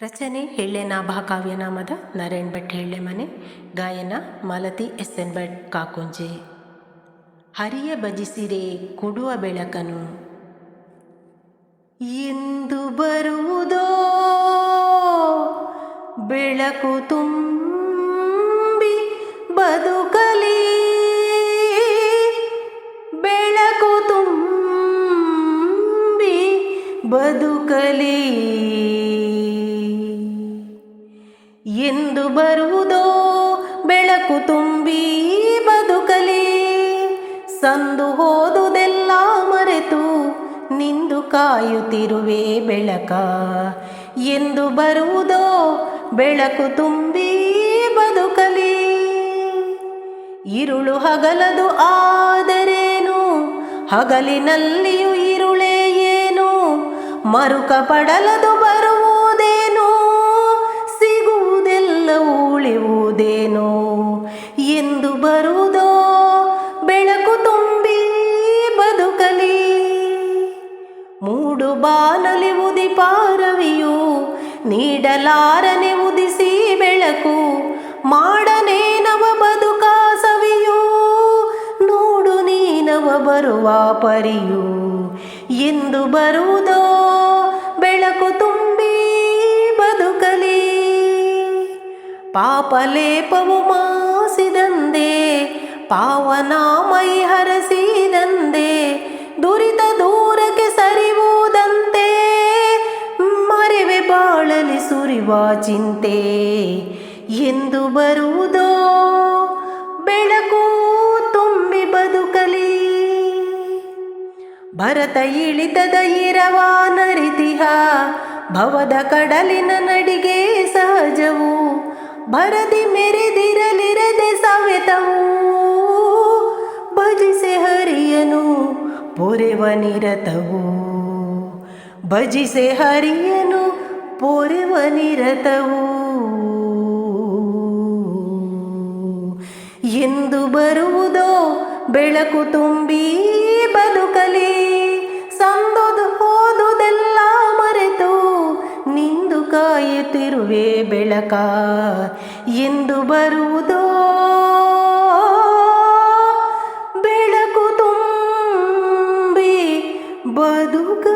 ರಚನೆ ಹೆಳ್ಳೆನಾಭ ಕಾವ್ಯನಾಮದ ನಾರಾಯಣ್ ಭಟ್, ಹೆಳ್ಳೆ ಮನೆ, ಗಾಯನ, Malathi, S N Bhat, Kakunje. ಹರಿಯ ಭಜಿಸಿರೆ ಕೊಡುವ ಬೆಳಕನು. ಎಂದು ಬರುವುದೋ? ಬೆಳಕು ತುಂಬಿ ಬದುಕಲಿ. ಬೆಳಕು ತುಂಬಿ ಬದುಕಲಿ. ತುಂಬಿ ಬದುಕಲಿ, ಸಂದು ಹೋದುದೆಲ್ಲ ಮರೆತು ನಿಂದು ಕಾಯುತ್ತಿರುವೆ ಬೆಳಕ. ಎಂದು ಬರುವುದೋ ಬೆಳಕು ತುಂಬಿ ಬದುಕಲಿ, ಇರುಳು ಹಗಲದು ಆದರೇನು? ಹಗಲಿನಲ್ಲಿಯೂ ಇರುಳೇ ಏನು? ಮರುಕ ಪಡಲದು ಬರುವುದೇನು ಉಳಿಯುವುದೇನೋ ಉದಿಪಾರವಿಯು ನೀಡಲಾರನೆ ಉದಿಸಿ ಬೆಳಕು ಮಾಡನೆ ನವ ಬದುಕ ಸವಿಯು. ನೋಡು ನೀನವ ಬರುವ ಪರಿಯೂ. ಎಂದು ಬರುವುದೋ ಬೆಳಕು ತುಂಬಿ ಬದುಕಲಿ. ಪಾಪಲೇಪವು ಮಾಸಿದಂದೆ ಪಾವನ ಮೈ ಸುರಿವ ಚಿಂತೆ ಎಂದು ಬರುವುದೋ? ಬೆಳಕು ತುಂಬಿ ಬದುಕಲಿ. ಭರತ ಇಳಿತದ ನರಿತಿಹ, ಭವದ ಕಡಲಿನ ನಡಿಗೆ ಸಹಜವು. ಭರದಿ ಮೆರೆದಿರಲಿರದೆ ಸವೆತವು. ಭಜಿಸೆ ಹರಿಯನು ಪೊರೆವ ನಿರತವು. ಭಜಿಸೆ ಹರಿಯನು ಪೂರವ ನಿರತವು ಎಂದು ಬರುವುದೋ ಬೆಳಕು ತುಂಬಿ ಬದುಕಲಿ, ಸಂದುದು ಹೋದುದೆಲ್ಲ ಮರೆತು ನಿಂದು ಕಾಯುತ್ತಿರುವೆ ಬೆಳಕ. ಎಂದು ಬರುವುದೋ ಬೆಳಕು ತುಂಬಿ ಬದುಕ